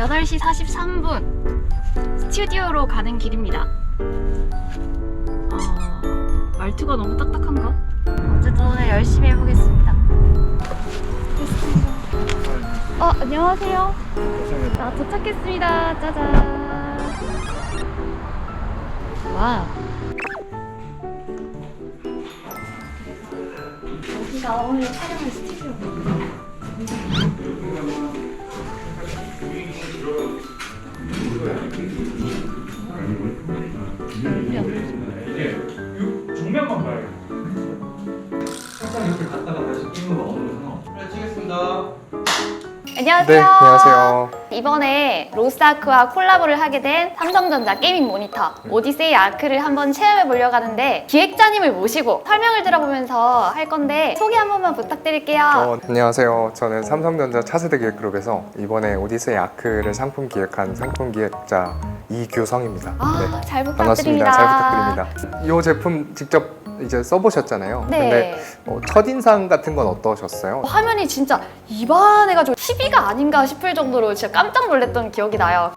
8시 43분 스튜디오로 가는 길입니다. 어, 말투가 너무 딱딱한가? 어쨌든 오늘 열심히 해보겠습니다. 어, 안녕하세요. 나 도착했습니다. 짜잔. 와. 여기가 오늘 촬영할 스튜디오. 이게 안녕하세요. 네, 안녕하세요. 이번에 로스아크와 콜라보를 하게 된 삼성전자 게이밍 모니터 오디세이 아크를 한번 체험해 보려고 하는데 기획자님을 모시고 설명을 들어보면서 할 건데 소개 한 번만 부탁드릴게요. 어, 안녕하세요. 저는 삼성전자 차세대 기획그룹에서 이번에 오디세이 아크를 상품 기획한 상품 기획자 이규성입니다. 아, 잘 네, 반갑습니다. 부탁드립니다. 잘 부탁드립니다. 이 제품 직접 이제 써보셨잖아요. 네. 근데 어, 첫인상 같은 건 어떠셨어요? 화면이 진짜 이반해가지고 12가 아닌가 싶을 정도로 진짜 깜짝 놀랐던 기억이 나요.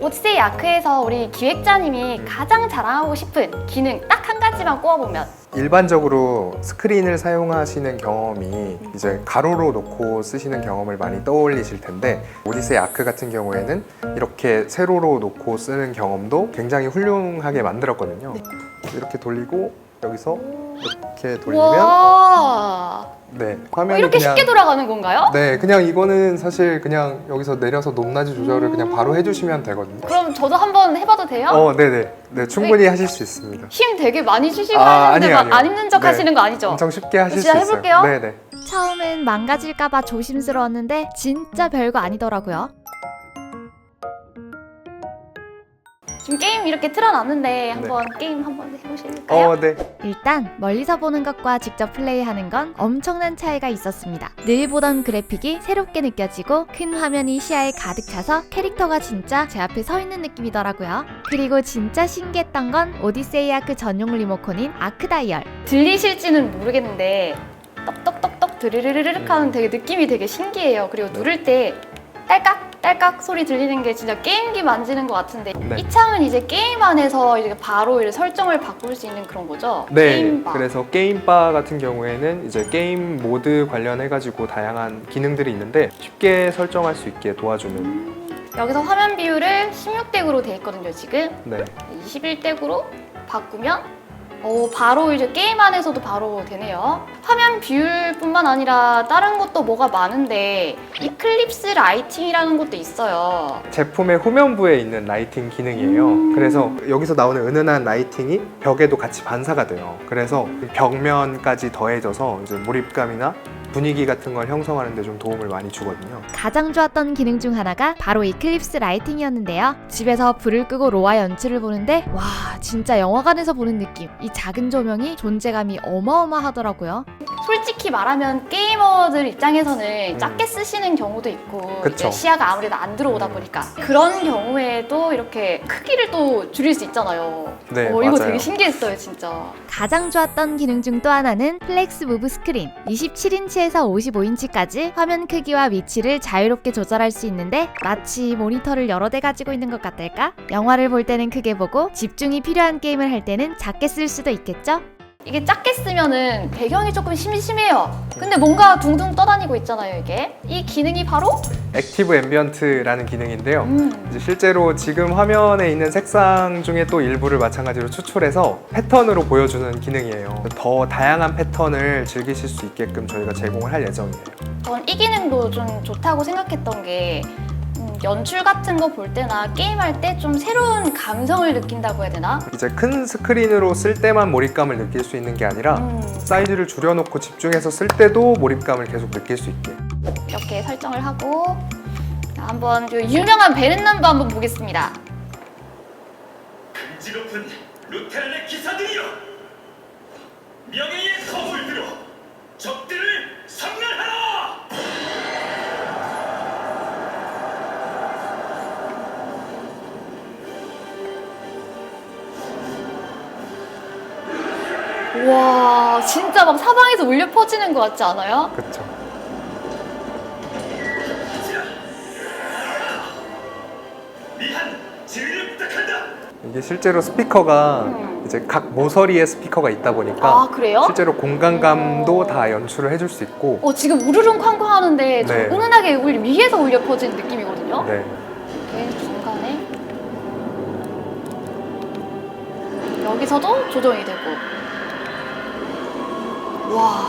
오디세이 아크에서 우리 기획자님이 가장 자랑하고 싶은 기능 딱 한 가지만 꼽아보면 일반적으로 스크린을 사용하시는 경험이 이제 가로로 놓고 쓰시는 경험을 많이 떠올리실 텐데 오디세이 아크 같은 경우에는 이렇게 세로로 놓고 쓰는 경험도 굉장히 훌륭하게 만들었거든요. 이렇게 돌리고 여기서 이렇게 돌리면 와네 어, 화면이 이렇게 그냥 쉽게 돌아가는 건가요? 네 그냥 이거는 사실 그냥 여기서 내려서 높낮이 조절을 그냥 바로 해주시면 되거든요. 그럼 저도 한번 해봐도 돼요? 어 네네 네 충분히 하실 수 있습니다. 힘 되게 많이 주시고 아, 하는데 아니에요, 막 아니에요. 안 힘든 척 네. 하시는 거 아니죠? 엄청 쉽게 하실 수 진짜 있어요. 해볼게요. 네네. 처음엔 망가질까봐 조심스러웠는데 진짜 별거 아니더라고요. 지금 게임 이렇게 틀어놨는데 한번 게임 한번 해보실까요? 네. 어 네. 일단 멀리서 보는 것과 직접 플레이하는 건 엄청난 차이가 있었습니다. 늘 보던 그래픽이 새롭게 느껴지고 큰 화면이 시야에 가득 차서 캐릭터가 진짜 제 앞에 서 있는 느낌이더라고요. 그리고 진짜 신기했던 건 오디세이 아크 전용 리모컨인 아크 다이얼. 들리실지는 모르겠는데 떡떡떡떡 드르르르륵 하는 되게 느낌이 되게 신기해요. 그리고 누를 때 딸깍 딸깍 소리 들리는 게 진짜 게임기 만지는 것 같은데 네. 이 창은 이제 게임 안에서 이렇게 바로 이렇게 설정을 바꿀 수 있는 그런 거죠? 네, 게임바. 그래서 게임바 같은 경우에는 이제 게임 모드 관련해가지고 다양한 기능들이 있는데 쉽게 설정할 수 있게 도와주는 여기서 화면 비율을 16대 9로 돼 있거든요, 지금. 네, 21대 9로 바꾸면 오, 바로 이제 게임 안에서도 바로 되네요. 화면 비율뿐만 아니라 다른 것도 뭐가 많은데 이클립스 라이팅이라는 것도 있어요. 제품의 후면부에 있는 라이팅 기능이에요. 음. 그래서 여기서 나오는 은은한 라이팅이 벽에도 같이 반사가 돼요. 그래서 벽면까지 더해져서 이제 몰입감이나 분위기 같은 걸 형성하는 데 좀 도움을 많이 주거든요. 가장 좋았던 기능 중 하나가 바로 이 클립스 라이팅이었는데요. 집에서 불을 끄고 로아 연출을 보는데 와 진짜 영화관에서 보는 느낌. 이 작은 조명이 존재감이 어마어마하더라고요. 솔직히 말하면 게이머들 입장에서는 음. 작게 쓰시는 경우도 있고 그쵸. 이제 시야가 아무래도 안 들어오다 음. 보니까 그런 경우에도 이렇게 크기를 또 줄일 수 있잖아요. 네, 어, 이거 맞아요. 되게 신기했어요, 진짜. 가장 좋았던 기능 중 또 하나는 플렉스 무브 스크린. 27인치 에서 55인치까지 화면 크기와 위치를 자유롭게 조절할 수 있는데 마치 모니터를 여러 대 가지고 있는 것 같달까? 영화를 볼 때는 크게 보고 집중이 필요한 게임을 할 때는 작게 쓸 수도 있겠죠? 이게 작게 쓰면은 배경이 조금 심심해요. 근데 뭔가 둥둥 떠다니고 있잖아요, 이게. 이 기능이 바로 액티브 앰비언트라는 기능인데요. 음, 이제 실제로 지금 화면에 있는 색상 중에 또 일부를 마찬가지로 추출해서 패턴으로 보여주는 기능이에요. 더 다양한 패턴을 즐기실 수 있게끔 저희가 제공을 할 예정이에요. 전 이 기능도 좀 좋다고 생각했던 게 음, 연출 같은 거 볼 때나 게임할 때 좀 새로운 감성을 느낀다고 해야 되나? 이제 큰 스크린으로 쓸 때만 몰입감을 느낄 수 있는 게 아니라 음, 사이즈를 줄여놓고 집중해서 쓸 때도 몰입감을 계속 느낄 수 있게. 이렇게 설정을 하고 자, 한번 그 유명한 베른남도 한번 보겠습니다. 간지럽은 루테란의 기사들이여 명예의 들어 적들을 와, 진짜 막 사방에서 울려 퍼지는 것 같지 않아요? 그렇죠. 이게 실제로 스피커가 음. 이제 각 모서리에 스피커가 있다 보니까 아 그래요? 실제로 공간감도 다 연출을 해줄 수 있고 어 지금 우르릉 쾅쾅 하는데 좀 네. 은은하게 울려, 위에서 울려 퍼지는 느낌이거든요. 네. 이렇게 중간에 여기서도 조정이 되고 와.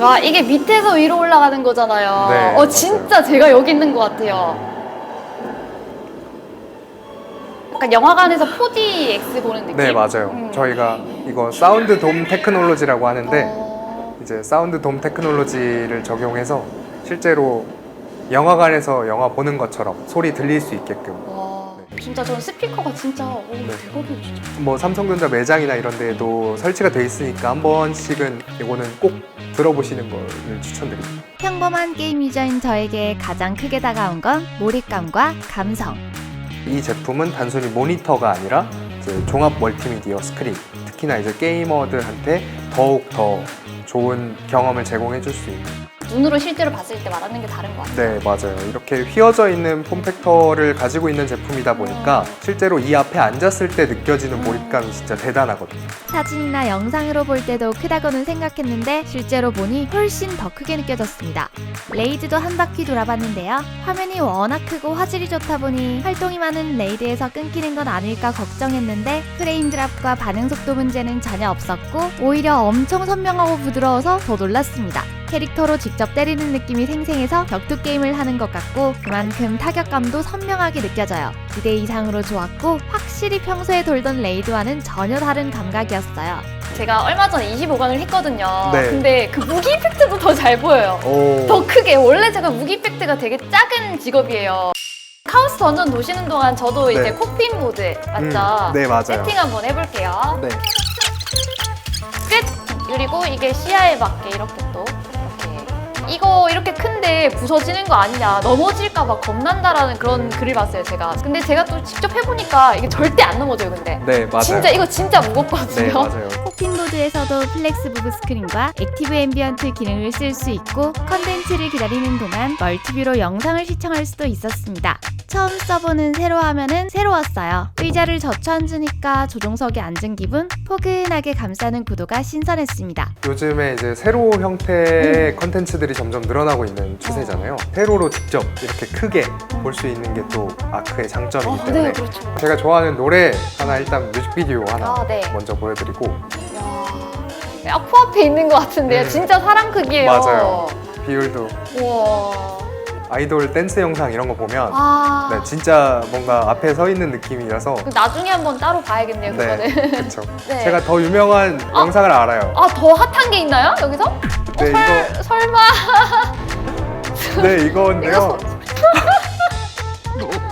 와 이게 밑에서 위로 올라가는 거잖아요. 네, 어 맞아요. 진짜 제가 여기 있는 것 같아요. 약간 영화관에서 4DX 보는 느낌? 네 맞아요. 음. 저희가 이거 사운드 돔 테크놀로지라고 하는데 어, 이제 사운드 돔 테크놀로지를 적용해서 실제로 영화관에서 영화 보는 것처럼 소리 들릴 수 있게끔. 진짜 저는 스피커가 진짜 오, 대박이에요 진짜. 뭐 삼성전자 매장이나 이런 데에도 설치가 돼 있으니까 한 번씩은 이거는 꼭 들어보시는 걸 추천드립니다. 평범한 게임 유저인 저에게 가장 크게 다가온 건 몰입감과 감성. 이 제품은 단순히 모니터가 아니라 이제 종합 멀티미디어 스크린 특히나 이제 게이머들한테 더욱 더 좋은 경험을 제공해 줄 수 있는 눈으로 실제로 봤을 때 말하는 게 다른 것 같아요. 네 맞아요 이렇게 휘어져 있는 폼팩터를 가지고 있는 제품이다 보니까 실제로 이 앞에 앉았을 때 느껴지는 몰입감이 진짜 대단하거든요 사진이나 영상으로 볼 때도 크다고는 생각했는데 실제로 보니 훨씬 더 크게 느껴졌습니다. 레이드도 한 바퀴 돌아봤는데요. 화면이 워낙 크고 화질이 좋다 보니 활동이 많은 레이드에서 끊기는 건 아닐까 걱정했는데 프레임 드랍과 반응 속도 문제는 전혀 없었고 오히려 엄청 선명하고 부드러워서 더 놀랐습니다. 캐릭터로 직접 때리는 느낌이 생생해서 격투 게임을 하는 것 같고 그만큼 타격감도 선명하게 느껴져요. 기대 이상으로 좋았고 확실히 평소에 돌던 레이드와는 전혀 다른 감각이었어요. 제가 얼마 전에 25강을 했거든요. 네. 근데 그 무기 이펙트도 더 잘 보여요. 오 더 크게. 원래 제가 무기 이펙트가 되게 작은 직업이에요. 카오스 던전 도시는 동안 저도 이제 네. 콕핏 모드 맞죠? 음, 네 맞아요 세팅 한번 해볼게요. 네. 끝! 그리고 이게 시야에 맞게 이렇게 또 이거 이렇게 큰데 부서지는 거 아니냐. 넘어질까 봐 겁난다라는 그런 글을 봤어요 제가. 근데 제가 또 직접 해보니까 이게 절대 안 넘어져요 근데. 네 맞아요. 진짜 이거 진짜 네 무겁거든요. 맞아요 코핀보드에서도 플렉스 부브 스크린과 액티브 앰비언트 기능을 쓸 수 있고 컨텐츠를 기다리는 동안 멀티뷰로 영상을 시청할 수도 있었습니다. 처음 써보는 세로 화면은 새로웠어요. 의자를 젖혀 앉으니까 조종석에 앉은 기분, 포근하게 감싸는 구도가 신선했습니다. 요즘에 이제 세로 음. 형태의 컨텐츠들이 점점 늘어나고 있는 추세잖아요 세로로 직접 이렇게 크게 볼 수 있는 게 또 아크의 장점이기 어, 때문에 네 그렇죠 제가 좋아하는 노래 하나 일단 뮤직비디오 하나 아, 네. 먼저 보여드리고 야, 아, 코앞에 있는 것 같은데요. 음. 진짜 사람 크기예요. 맞아요. 비율도. 우와. 아이돌 댄스 영상 이런 거 보면 아. 네, 진짜 뭔가 앞에 서 있는 느낌이라서 그럼 나중에 한번 따로 봐야겠네요 네 그거는. 그렇죠 네. 제가 더 유명한 아. 영상을 알아요. 아 더 핫한 게 있나요 여기서? 네 설, 설마. 이거 네 이거인데요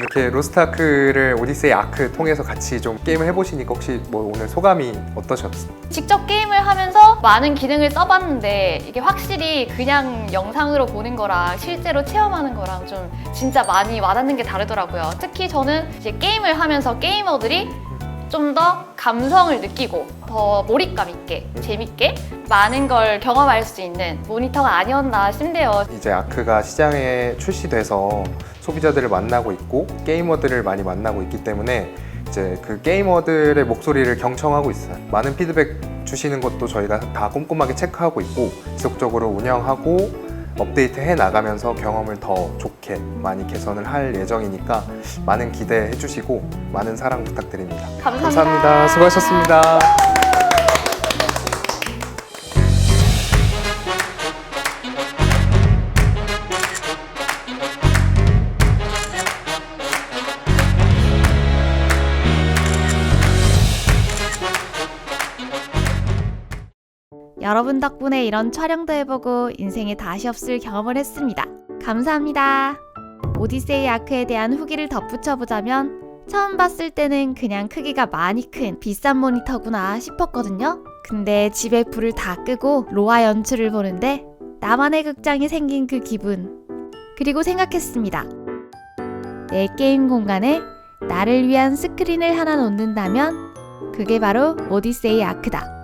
이렇게 로스트아크를 오디세이 아크 통해서 같이 좀 게임을 해보시니까 혹시 뭐 오늘 소감이 어떠셨어요? 직접 게임을 하면서 많은 기능을 써봤는데 이게 확실히 그냥 영상으로 보는 거랑 실제로 체험하는 거랑 좀 진짜 많이 와닿는 게 다르더라고요. 특히 저는 이제 게임을 하면서 게이머들이 좀 더 감성을 느끼고 더 몰입감 있게 재밌게 많은 걸 경험할 수 있는 모니터가 아니었나 싶네요. 이제 아크가 시장에 출시돼서 소비자들을 만나고 있고 게이머들을 많이 만나고 있기 때문에 이제 그 게이머들의 목소리를 경청하고 있어요. 많은 피드백 주시는 것도 저희가 다 꼼꼼하게 체크하고 있고 지속적으로 운영하고 업데이트 해 나가면서 경험을 더 좋게 많이 개선을 할 예정이니까 많은 기대해 주시고 많은 사랑 부탁드립니다. 감사합니다. 감사합니다. 수고하셨습니다. 여러분 덕분에 이런 촬영도 해보고 인생에 다시 없을 경험을 했습니다. 감사합니다. 오디세이 아크에 대한 후기를 덧붙여 보자면 처음 봤을 때는 그냥 크기가 많이 큰 비싼 모니터구나 싶었거든요. 근데 집에 불을 다 끄고 로아 연출을 보는데 나만의 극장이 생긴 그 기분. 그리고 생각했습니다. 내 게임 공간에 나를 위한 스크린을 하나 놓는다면 그게 바로 오디세이 아크다.